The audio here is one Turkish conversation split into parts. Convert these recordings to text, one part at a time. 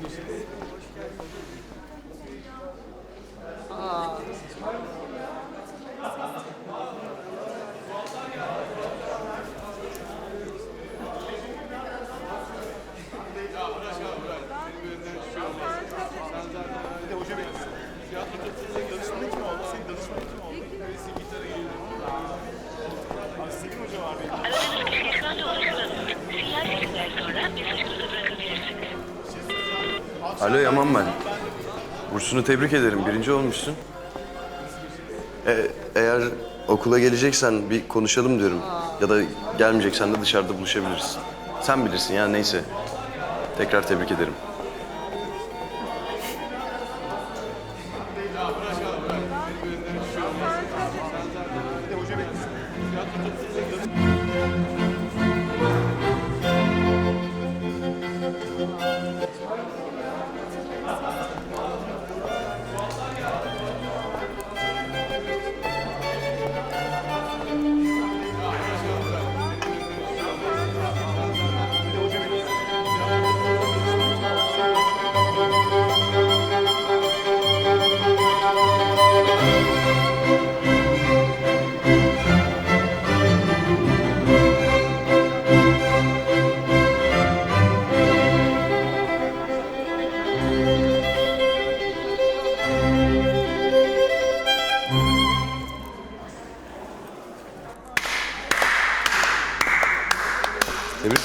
Aradığınız kişiye şu anda ulaşılamıyor. Sinyal sesinden sonra mesajınızı bırakabilirsiniz. Alo Yaman ben. Bursunu tebrik ederim. Birinci olmuşsun. E, eğer okula geleceksen bir konuşalım diyorum. Ya da gelmeyeceksen de dışarıda buluşabiliriz. Sen bilirsin ya neyse. Tekrar tebrik ederim.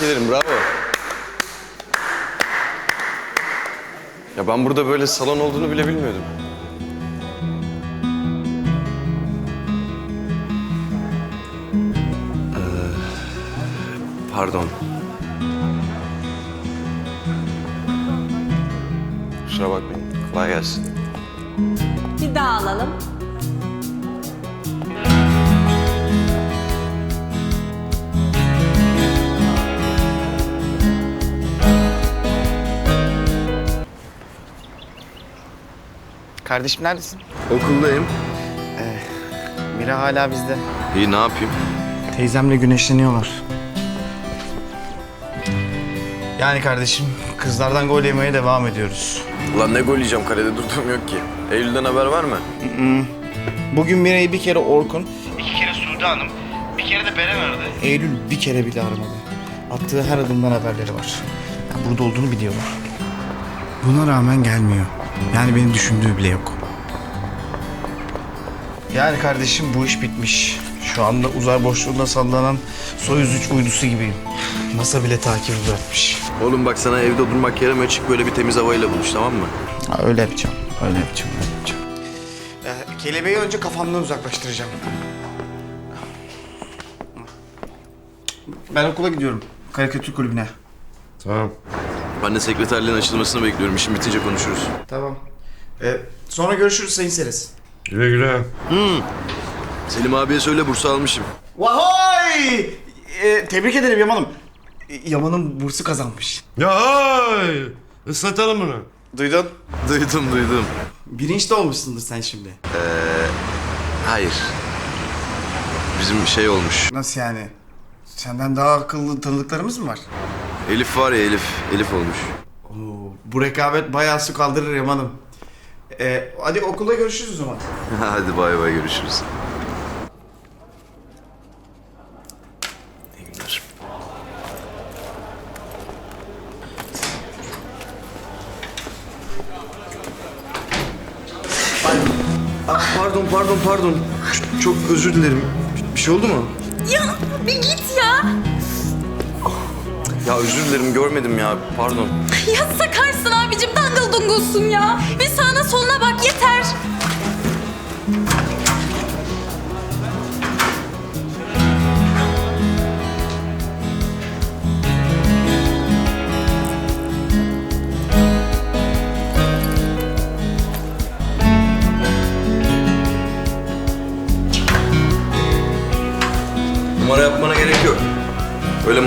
Ederim, bravo. Ya ben burada böyle salon olduğunu bile bilmiyordum. Ee, pardon. Kusura bakmayın. Kolay gelsin. Bir daha alalım. Kardeşim neredesin? Okuldayım. Mira hala bizde. İyi ne yapayım? Teyzemle güneşleniyorlar. Yani kardeşim kızlardan gol yemeye devam ediyoruz. Ulan ne gol yiyeceğim kalede durduğum yok ki. Eylül'den haber var mı? Bugün Mira'yı bir kere Orkun, iki kere Sude Hanım, bir kere de Beren aradı. Eylül bir kere bile aramadı. Attığı her adımdan haberleri var. Yani burada olduğunu biliyorlar. Buna rağmen gelmiyor. Yani beni düşündüğü bile yok. Yani kardeşim bu iş bitmiş. Şu anda uzay boşluğunda sallanan Soyuz 3 uydusu gibiyim. NASA bile takibi bırakmış. Oğlum bak sana evde durmak yerime çık böyle bir temiz havayla buluş tamam mı? Ha, öyle yapacağım. Öyle yapacağım. Öyle yapacağım. Ee, kelebeği önce kafamdan uzaklaştıracağım. Ben okula gidiyorum. Karikatür kulübüne. Tamam. Ben de sekreterliğin açılmasını bekliyorum. İşim bitince konuşuruz. Tamam. Ee, sonra görüşürüz Sayın Seres. Güle güle. Selim abiye söyle bursu almışım. Vahoy! Ee, tebrik ederim Yaman'ım. Ee, Yaman'ın bursu kazanmış. Ya hay! Islatalım bunu. Duydun? Duydum duydum. Bilinçli olmuşsundur sen şimdi. Hayır. Bizim şey olmuş. Nasıl yani? Senden daha akıllı tanıdıklarımız mı var? Elif var ya Elif. Elif olmuş. Oo, bu rekabet bayağı su kaldırır Yaman'ım. Ee, hadi okulda görüşürüz o zaman. Hadi bay bay görüşürüz. İyi günler. Ah, pardon pardon pardon. Ç- Çok özür dilerim. Bir şey oldu mu? Ya bir git ya. Özür dilerim görmedim ya. Pardon. Ya sakarsın abicim dangıl dungulsun ya. Bir sağına soluna bak yeter.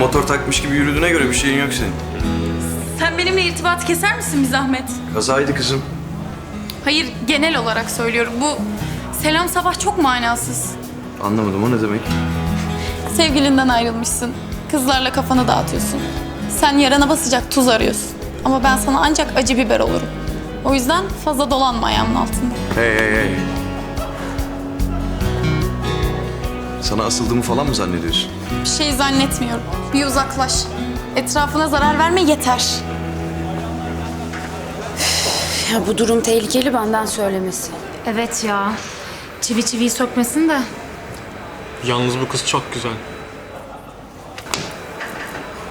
Motor takmış gibi yürüdüğüne göre bir şeyin yok senin. Sen benimle irtibat keser misin bir zahmet? Kazaydı kızım. Hayır genel olarak söylüyorum. Bu selam sabah çok manasız. Anlamadım o ne demek? Sevgilinden ayrılmışsın. Kızlarla kafanı dağıtıyorsun. Sen yarana basacak tuz arıyorsun. Ama ben sana ancak acı biber olurum. O yüzden fazla dolanma ayağımın altında. Hey hey hey. Sana asıldığımı falan mı zannediyorsun? Bir şey zannetmiyorum. Bir uzaklaş. Etrafına zarar verme yeter. Ya bu durum tehlikeli benden söylemesi. Evet ya. Çivi çiviyi sökmesin de. Yalnız bu kız çok güzel.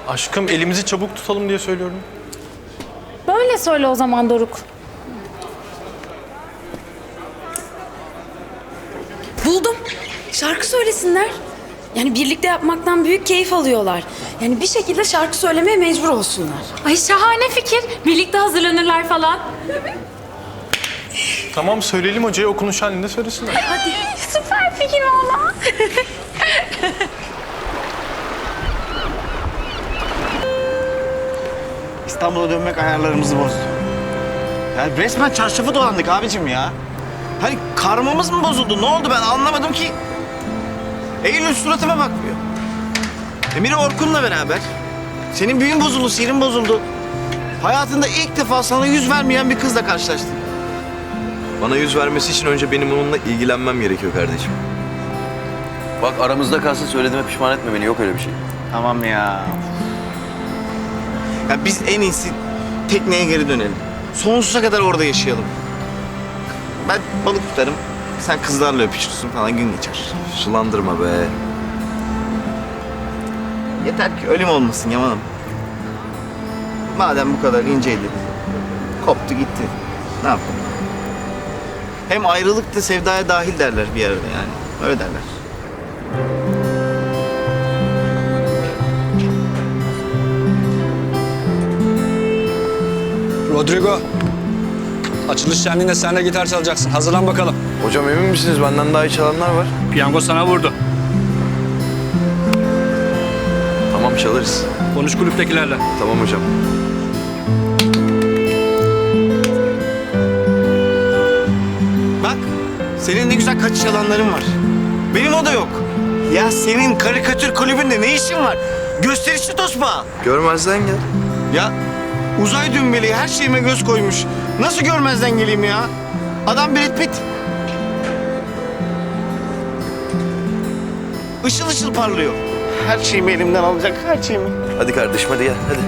Aşkım elimizi çabuk tutalım diye söylüyorum. Böyle söyle o zaman Doruk. Buldum. Şarkı söylesinler. Yani birlikte yapmaktan büyük keyif alıyorlar. Yani bir şekilde şarkı söylemeye mecbur olsunlar. Ay şahane fikir. Birlikte hazırlanırlar falan. Tamam söyleyelim hocaya okunuş halinde söylesinler. Süper fikir valla. İstanbul'a dönmek ayarlarımızı bozdu. Yani resmen çarşafı dolandık abicim ya. Hani karmamız mı bozuldu? Ne oldu ben anlamadım ki. Eylül suratıma bakmıyor. Emir Orkun'la beraber. Senin büyün bozuldu, sihirin bozuldu. Hayatında ilk defa sana yüz vermeyen bir kızla karşılaştın. Bana yüz vermesi için önce benim onunla ilgilenmem gerekiyor kardeşim. Bak aramızda kalsın söylediğime pişman etme beni. Yok öyle bir şey. Tamam ya. Ya biz en iyisi tekneye geri dönelim. Sonsuza kadar orada yaşayalım. Ben balık tutarım. Sen kızlarla öpüşürsün falan gün geçer. Sulandırma be. Yeter ki ölüm olmasın Yaman'ım. Madem bu kadar inceydi. Koptu gitti. Ne yapalım? Hem ayrılık da sevdaya dahil derler bir arada yani. Öyle derler. Rodrigo. Açılış şenliğinde sen de gitar çalacaksın. Hazırlan bakalım. Hocam emin misiniz? Benden daha iyi çalanlar var. Piyango sana vurdu. Tamam çalarız. Konuş kulüptekilerle. Tamam hocam. Bak senin ne güzel kaçış alanların var. Benim o da yok. Ya senin karikatür kulübünde ne işin var? Gösterişli tosma. Görmezden gel. Ya uzay dümbeli her şeyime göz koymuş. Nasıl görmezden geleyim ya? Adam Brad Pitt. Işıl ışıl parlıyor. Her şeyimi elimden alacak, her şeyimi. Hadi kardeşim hadi gel hadi.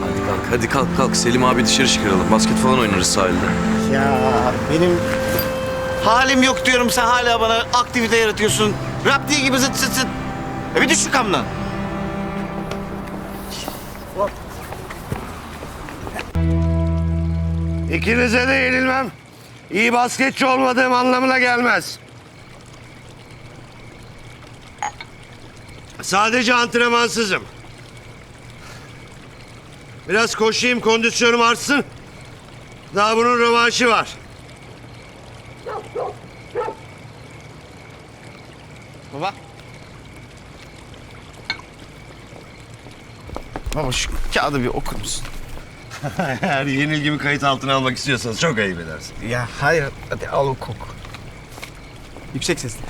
Hadi kalk hadi kalk kalk. Selim abi dışarı çıkaralım. Basket falan oynarız sahilde. Ya benim halim yok diyorum sen hala bana aktivite yaratıyorsun. Rap diye gibi zıt zıt zıt. E bir düş şu kamdan. İkinize de yenilmem. İyi basketçi olmadığım anlamına gelmez. Sadece antrenmansızım. Biraz koşayım, kondisyonum artsın. Daha bunun rövanşı var. Baba. Baba şu kağıdı bir okur musun? Eğer yenilgimi kayıt altına almak istiyorsanız çok ayıp edersin. Ya hayır, hadi al oku. Yüksek sesle.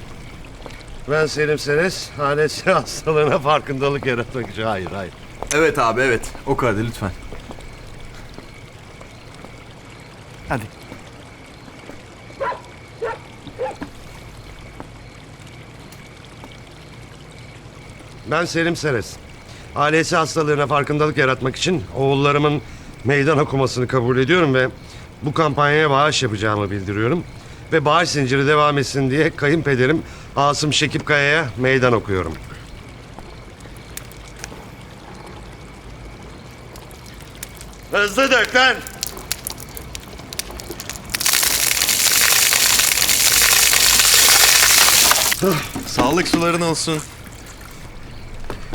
Ben Selim Senes, hanesi hastalığına farkındalık yaratmak için. Hayır, hayır. Evet abi evet. Oku hadi lütfen. Hadi. Ben Selim Seres. Ailesi hastalığına farkındalık yaratmak için oğullarımın meydan okumasını kabul ediyorum ve bu kampanyaya bağış yapacağımı bildiriyorum. Ve bağış zinciri devam etsin diye kayınpederim Asım Şekip Kaya'ya meydan okuyorum. Hızlı dök lan! Sağlık suların olsun.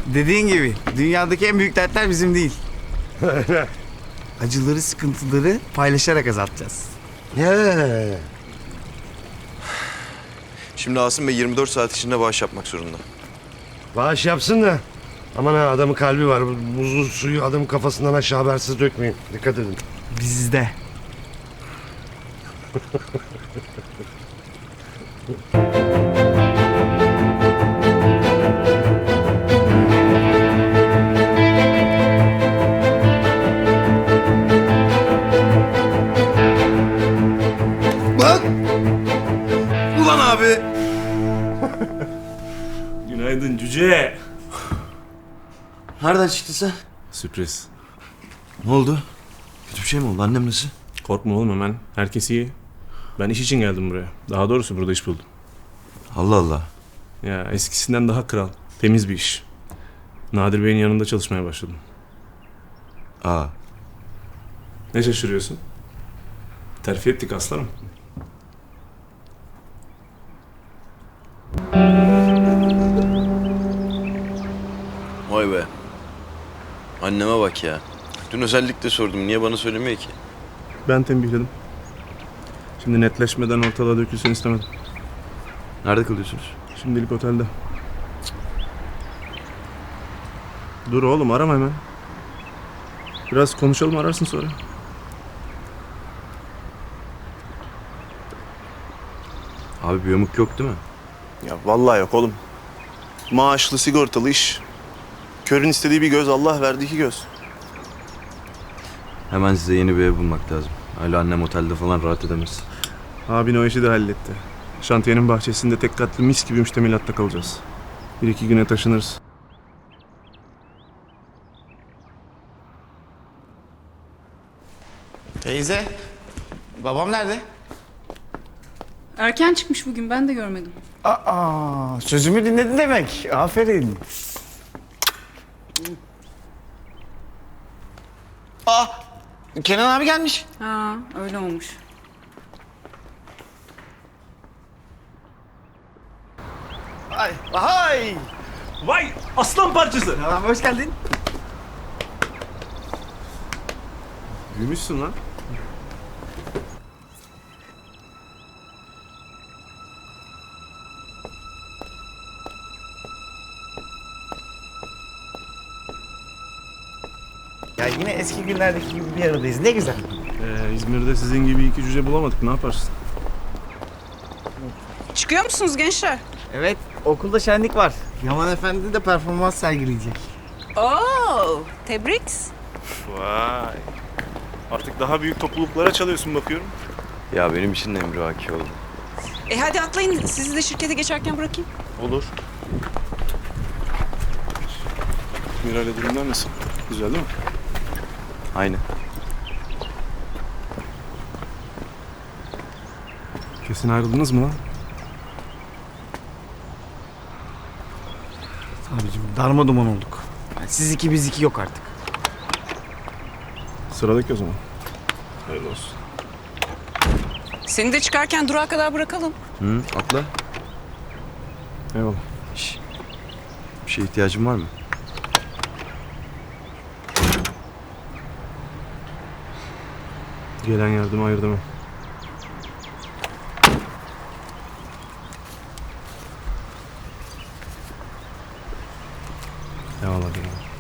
Dediğin gibi dünyadaki en büyük dertler bizim değil. Acıları, sıkıntıları paylaşarak azaltacağız. Yeah. Şimdi Asım Bey 24 saat içinde bağış yapmak zorunda. Bağış yapsın da. Aman ha adamın kalbi var. Buzlu suyu adamın kafasından aşağı habersiz dökmeyin. Dikkat edin. Bizde. Cüce. Nereden çıktın sen? Sürpriz. Ne oldu? Kötü bir şey mi oldu? Annem nasıl? Korkma oğlum hemen. Herkes iyi. Ben iş için geldim buraya. Daha doğrusu burada iş buldum. Allah Allah. Ya eskisinden daha kral. Temiz bir iş. Nadir Bey'in yanında çalışmaya başladım. Aa. Ne şaşırıyorsun? Terfi ettik aslanım. Vay be. Anneme bak ya. Dün özellikle sordum. Niye bana söylemiyor ki? Ben tembihledim. Şimdi netleşmeden ortalığa dökülsün istemedim. Nerede kalıyorsunuz? Şimdilik otelde. Dur oğlum arama hemen. Biraz konuşalım ararsın sonra. Abi bir yamuk yok değil mi? Ya vallahi yok oğlum. Maaşlı sigortalı iş. Körün istediği bir göz Allah verdiği iki göz. Hemen size yeni bir ev bulmak lazım. Öyle annem otelde falan rahat edemez. Abin o işi de halletti. Şantiyenin bahçesinde tek katlı mis gibi müştemilatta kalacağız. Bir iki güne taşınırız. Teyze. Babam nerede? Erken çıkmış bugün ben de görmedim. Aa, sözümü dinledin demek. Aferin. Aa, Kenan abi gelmiş. Ha öyle olmuş. Ay, ay. Vay aslan parçası. Abi hoş geldin. Büyümüşsün lan. Eski günlerdeki gibi bir aradayız. Ne güzel. Ee, İzmir'de sizin gibi iki cüce bulamadık. Ne yaparsın? Çıkıyor musunuz gençler? Evet, okulda şenlik var. Yaman Efendi de performans sergileyecek. Oo, tebrik. Vay. Artık daha büyük topluluklara çalıyorsun bakıyorum. Ya benim için de emrivaki oldu. E hadi atlayın sizi de şirkete geçerken bırakayım. Olur. Miray'la durumlar nasıl? Güzel değil mi? Aynı. Kesin ayrıldınız mı lan? Abicim darma duman olduk. Yani siz iki biz iki yok artık. Sıradaki o zaman. Hayırlı olsun. Seni de çıkarken durağa kadar bırakalım. Hı, atla. Eyvallah. Bir şeye ihtiyacın var mı? Gelen yardıma hayır demem. Eyvallah.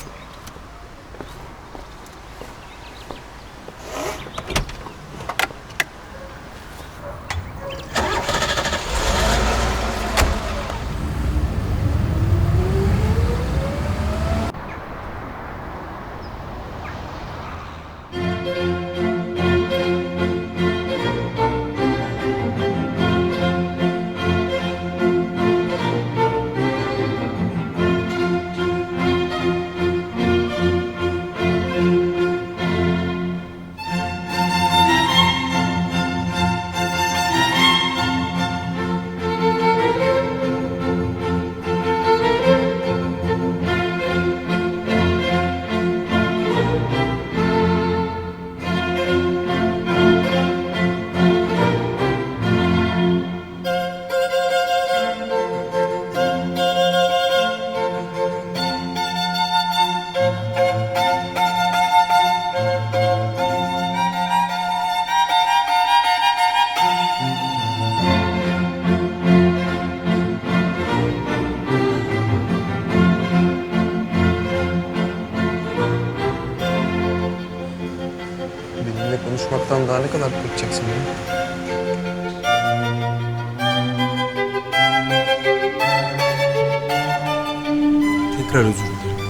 Tekrar özür dilerim.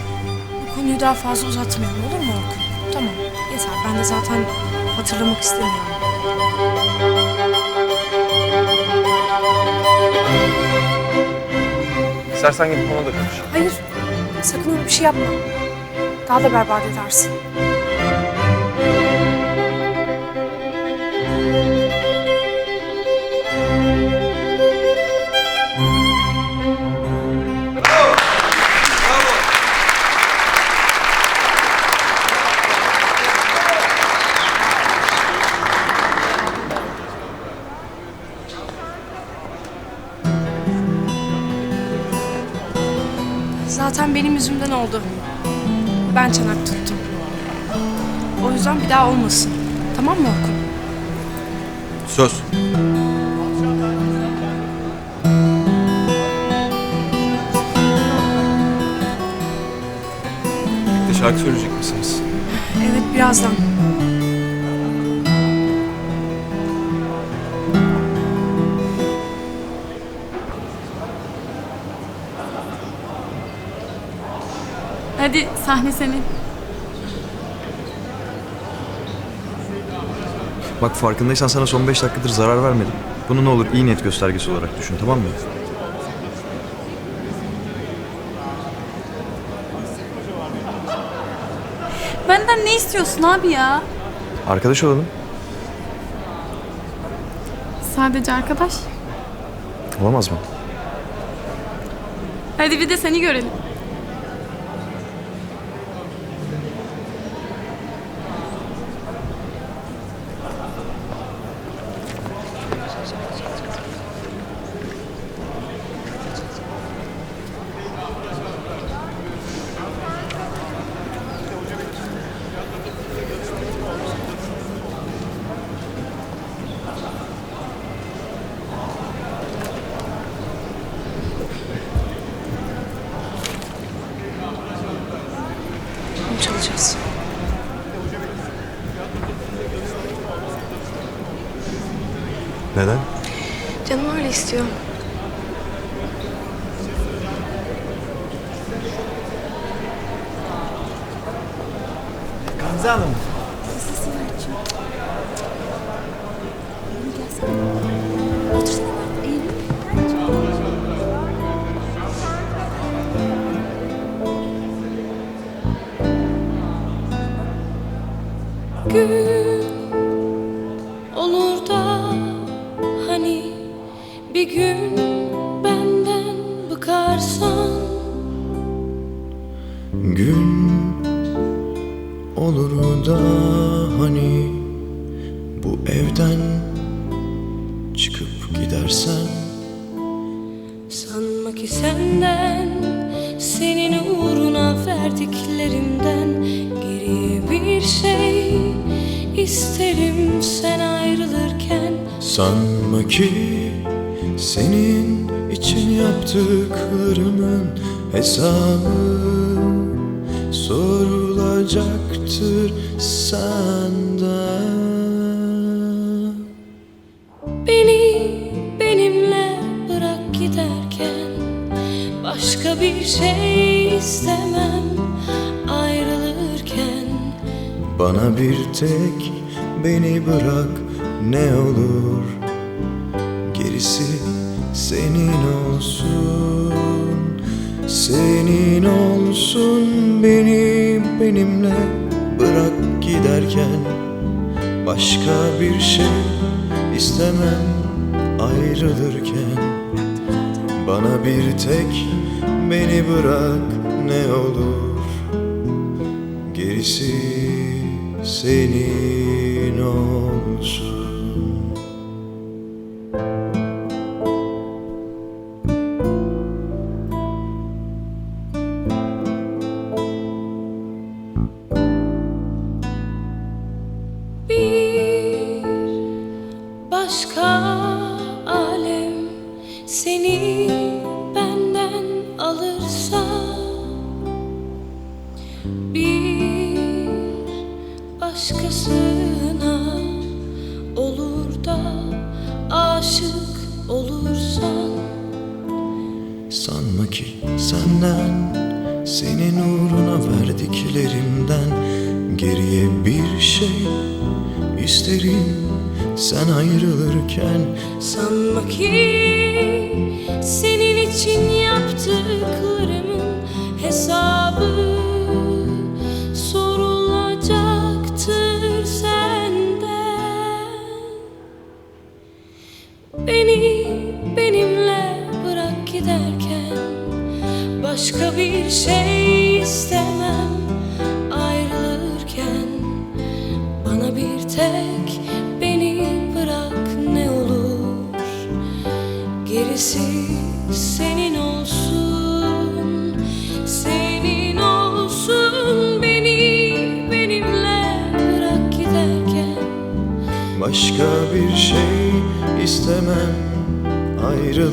Bu konuyu daha fazla uzatmayalım olur mu Orkun? Tamam yeter ben de zaten hatırlamak istemiyorum. İstersen gidip ona da konuş. Hayır. Sakın öyle bir şey yapma. Daha da berbat edersin. Zaten benim yüzümden oldu. Ben çanak tuttum. O yüzden bir daha olmasın. Tamam mı Orkun? Söz. Şarkı söyleyecek misiniz? Evet birazdan. Hadi sahne senin. Bak farkındaysan sana son beş dakikadır zarar vermedim. Bunu ne olur iyi niyet göstergesi olarak düşün tamam mı? Benden ne istiyorsun abi ya? Arkadaş olalım. Sadece arkadaş. Olamaz mı? Hadi bir de seni görelim. Çalacağız. Neden? Canım öyle istiyor. Gamze Hanım. Bıkarsan Gün olur da hani bu evden çıkıp gidersen? Sanma ki senden senin uğruna verdiklerimden geriye bir şey isterim. Sen ayrılırken Sanma ki senin için yaptıklarımın hesabı sorulacaktır senden. Beni benimle bırak giderken Başka bir şey istemem ayrılırken Bana bir tek beni bırak ne olur Gerisi senin olsun Senin olsun beni benimle bırak giderken. Başka bir şey istemem ayrılırken. Bana bir tek beni bırak ne olur. Gerisi senin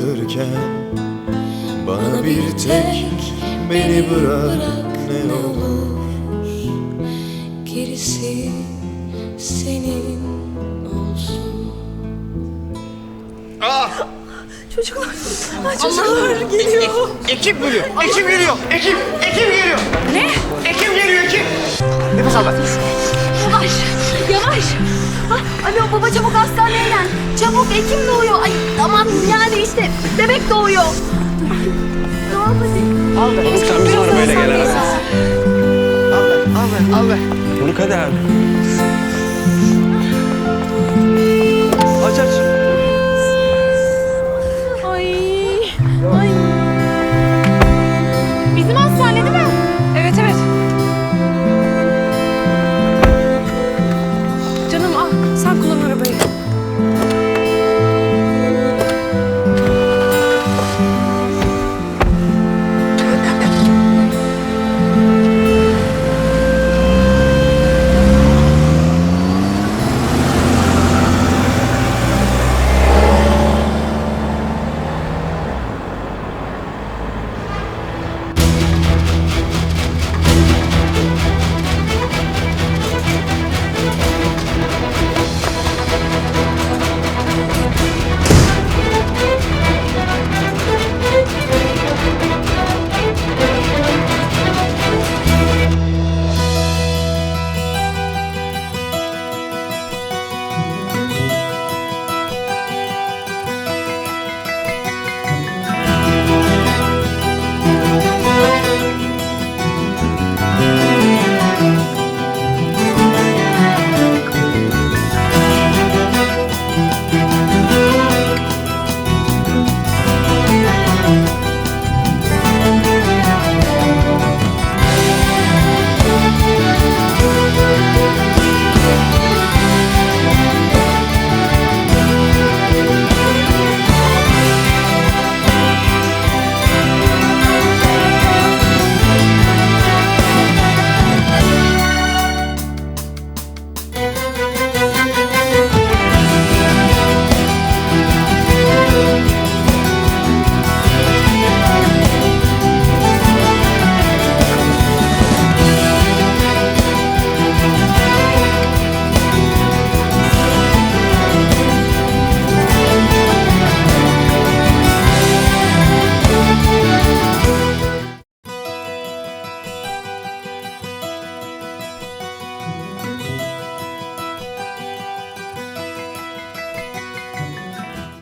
ayrılırken Bana bir tek beni bırak ne olur gerisi senin olsun Çocuklar, ay çocuklar geliyor. Ekip geliyor. Ekip geliyor. Ekip. Ekip geliyor. Ne? Ekip geliyor ekip. Nefes al bak. Yavaş, yavaş. Alo baba çabuk hastaneye gel. Çabuk Ekim doğuyor. Ay aman yani işte bebek doğuyor. Tamam hadi. Al ver. Sen bizim arabayla gel abi. Al ver. Al ver. Al ver. Hadi abi.